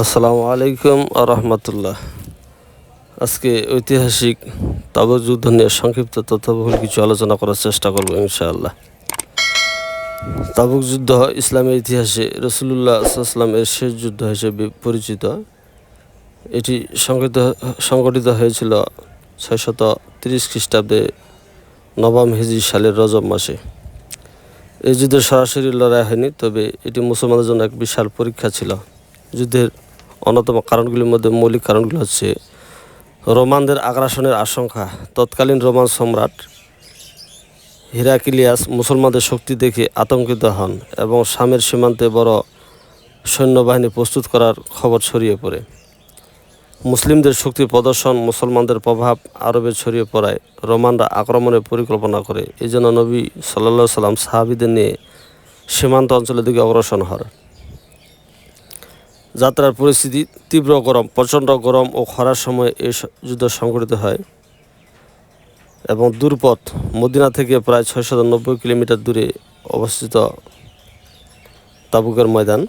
আসসালামু আলাইকুম রহমতুল্লাহ। আজকে ঐতিহাসিক তাবুক যুদ্ধ নিয়ে সংক্ষিপ্ত তথ্যবহুল কিছু আলোচনা করার চেষ্টা করব ইনশাআল্লাহ। তাবুক যুদ্ধ ইসলামের ইতিহাসে রসুল্লাহ সাল্লাম এর শেষ যুদ্ধ হিসেবে পরিচিত। এটি সংগঠিত সংগঠিত হয়েছিল ছয়শত তিরিশ খ্রিস্টাব্দে নবম হিজরি সালের রজব মাসে। এই যুদ্ধে সরাসরি লড়াই হয়নি, তবে এটি মুসলমানদের জন্য এক বিশাল পরীক্ষা ছিল। যুদ্ধের অন্যতম কারণগুলির মধ্যে মৌলিক কারণগুলো হচ্ছে রোমানদের আগ্রাসনের আশঙ্কা, তৎকালীন রোমান সম্রাট হিরাকিলিয়াস মুসলমানদের শক্তি দেখে আতঙ্কিত হন এবং শামের সীমান্তে বড় সৈন্যবাহিনী প্রস্তুত করার খবর ছড়িয়ে পড়ে। মুসলিমদের শক্তি প্রদর্শন, মুসলমানদের প্রভাব আরবে ছড়িয়ে পড়ায় রোমানরা আক্রমণের পরিকল্পনা করে। এই জন্য নবী সাল্লা সাল্লাম সাহাবিদের নিয়ে সীমান্ত অঞ্চলের দিকে অগ্রসর হন। যাত্রার পরিস্থিতি তীব্র গরম, প্রচণ্ড গরম ও খরার সময় এই যুদ্ধ সংঘটিত হয় এবং দূরপথ মদিনা থেকে প্রায় ছয়শত নব্বই কিলোমিটার দূরে অবস্থিত তাবুকের ময়দান।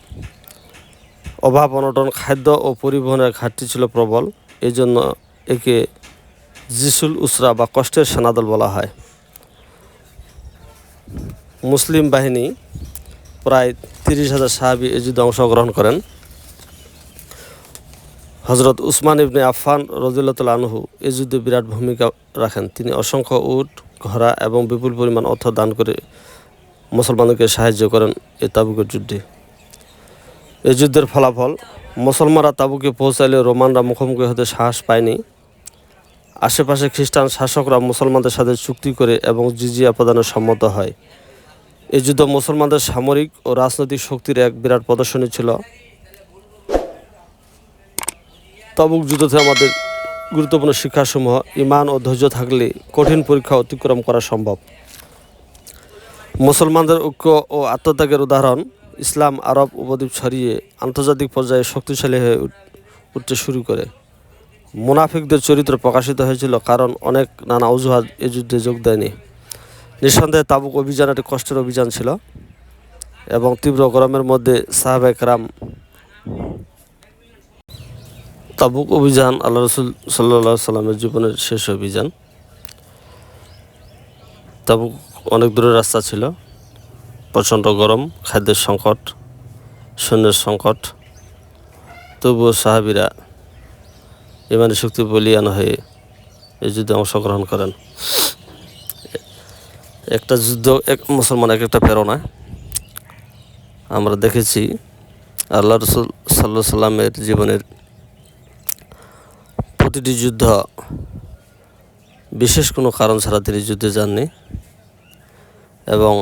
অভাব, অনটন, খাদ্য ও পরিবহনের ঘাটতি ছিল প্রবল এই জন্য একে জিসুল উসরা বা কষ্টের সেনাদল বলা হয়। মুসলিম বাহিনী প্রায় তিরিশ হাজার সাহাবি এই যুদ্ধে অংশগ্রহণ করেন। হজরত উসমান ইবনে আফফান রদিল্লাতুল আনহু এই যুদ্ধে বিরাট ভূমিকা রাখেন। তিনি অসংখ্য উট, ঘোড়া এবং বিপুল পরিমাণ অর্থ দান করে মুসলমানদেরকে সাহায্য করেন এই তাবুকের যুদ্ধে। এই যুদ্ধের ফলাফল, মুসলমানরা তাবুকে পৌঁছাইলে রোমানরা মুখোমুখি হতে সাহস পায়নি। আশেপাশে খ্রিস্টান শাসকরা মুসলমানদের সাথে চুক্তি করে এবং জিজিয়া প্রদানে সম্মত হয়। এই যুদ্ধ মুসলমানদের সামরিক ও রাজনৈতিক শক্তির এক বিরাট প্রদর্শনী ছিল। তাবুক যুদ্ধ থেকে আমাদের গুরুত্বপূর্ণ শিক্ষাসমূহ, ইমান ও ধৈর্য থাকলে কঠিন পরীক্ষা অতিক্রম করা সম্ভব। মুসলমানদের ঐক্য ও আত্মত্যাগের উদাহরণ, ইসলাম, আরব উপদ্বীপ ছড়িয়ে আন্তর্জাতিক পর্যায়ে শক্তিশালী হয়ে উঠ- উঠতে শুরু করে। মুনাফিকদের চরিত্র প্রকাশিত হয়েছিল কারণ অনেক নানা অজুহাত এই যুদ্ধে যোগ দেয়নি। নিঃসন্দেহে তাবুক অভিযান একটি কষ্টের অভিযান ছিল এবং তীব্র গরমের মধ্যে সাহাবেক রাম তাবুক অভিযান, আল্লাহ রসুল সাল্লা সাল্লামের জীবনের শেষ অভিযান। তাবুক অনেক দূরের রাস্তা ছিল। প্রচণ্ড গরম, খাদ্যের সংকট, সৈন্যের সংকট। তবুও সাহাবিরা ইমানি শক্তি বলিয়ান হয়ে এই যুদ্ধে অংশগ্রহণ করেন। একটা যুদ্ধ, এক মুসলমান এক একটা প্রেরণা। আমরা দেখেছি আল্লাহ রসুল সাল্লাহ সাল্লামের জীবনের প্রতিটি যুদ্ধ, বিশেষ কোনো কারণ ছাড়া তিনি যুদ্ধে যাননি এবং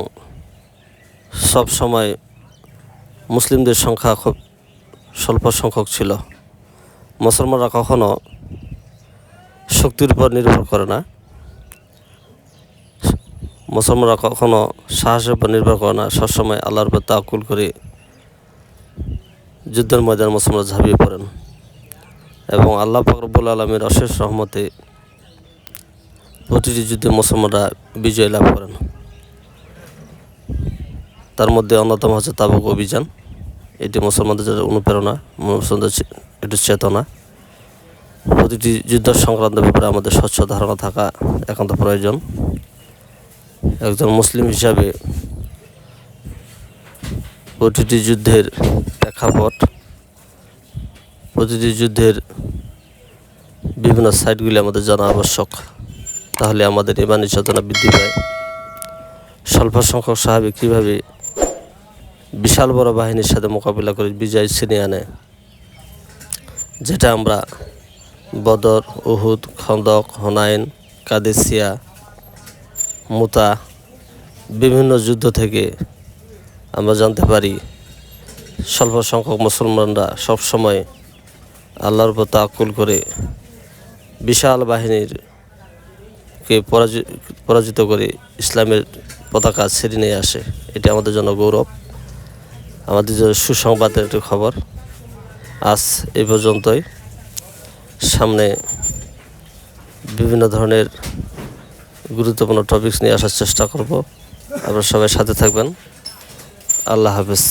সব সময় মুসলিমদের সংখ্যা খুব স্বল্প সংখ্যক ছিল। মুসলমানরা কখনো শক্তির উপর নির্ভর করে না। মুসলমানরা কখনো সাহসের উপর নির্ভর করে না। সবসময় আল্লাহর উপর তাকুল করে যুদ্ধের ময়দান মুসলমানরা ঝাঁপিয়ে পড়েন। এবং আল্লাহ ফকরবুল আলমীর অশেষ রহমতে প্রতিটি যুদ্ধে মুসলমানরা বিজয় লাভ করেন। তার মধ্যে অন্যতম হচ্ছে তাবুক অভিযান। এটি মুসলমানদের অনুপ্রেরণা, মুসলমানদের এটি চেতনা। প্রতিটি যুদ্ধ সংক্রান্ত ব্যাপারে আমাদের স্বচ্ছ ধারণা থাকা একান্ত প্রয়োজন। একজন মুসলিম হিসাবে প্রতিটি যুদ্ধের প্রেক্ষাপট প্রতিটি যুদ্ধের বিভিন্ন সাইটগুলি আমাদের জানা আবশ্যক। তাহলে আমাদের ইমানি চেতনা বৃদ্ধি পায়। স্বল্প সংখ্যক সাহাবি কীভাবে বিশাল বড় বাহিনীর সাথে মোকাবিলা করে বিজয় ছিনিয়ে আনে? যেটা আমরা বদর, উহুদ, খন্দক, হনাইন, কাদেসিয়া, মুতা বিভিন্ন যুদ্ধ থেকে আমরা জানতে পারি। স্বল্প সংখ্যক মুসলমানরা সবসময় আল্লাহর উপর তাকুল করে বিশাল বাহিনীর কে পরাজিত করে ইসলামের পতাকা ছেড়ে নিয়ে আসে। এটি আমাদের জন্য গৌরব। আমাদের জন্য সুসংবাদের একটি খবর। আজ এই পর্যন্তই। সামনে বিভিন্ন ধরনের গুরুত্বপূর্ণ টপিকস নিয়ে আসার চেষ্টা করব। আপনারা সবাই সাথে থাকবেন। আল্লাহ হাফেজ।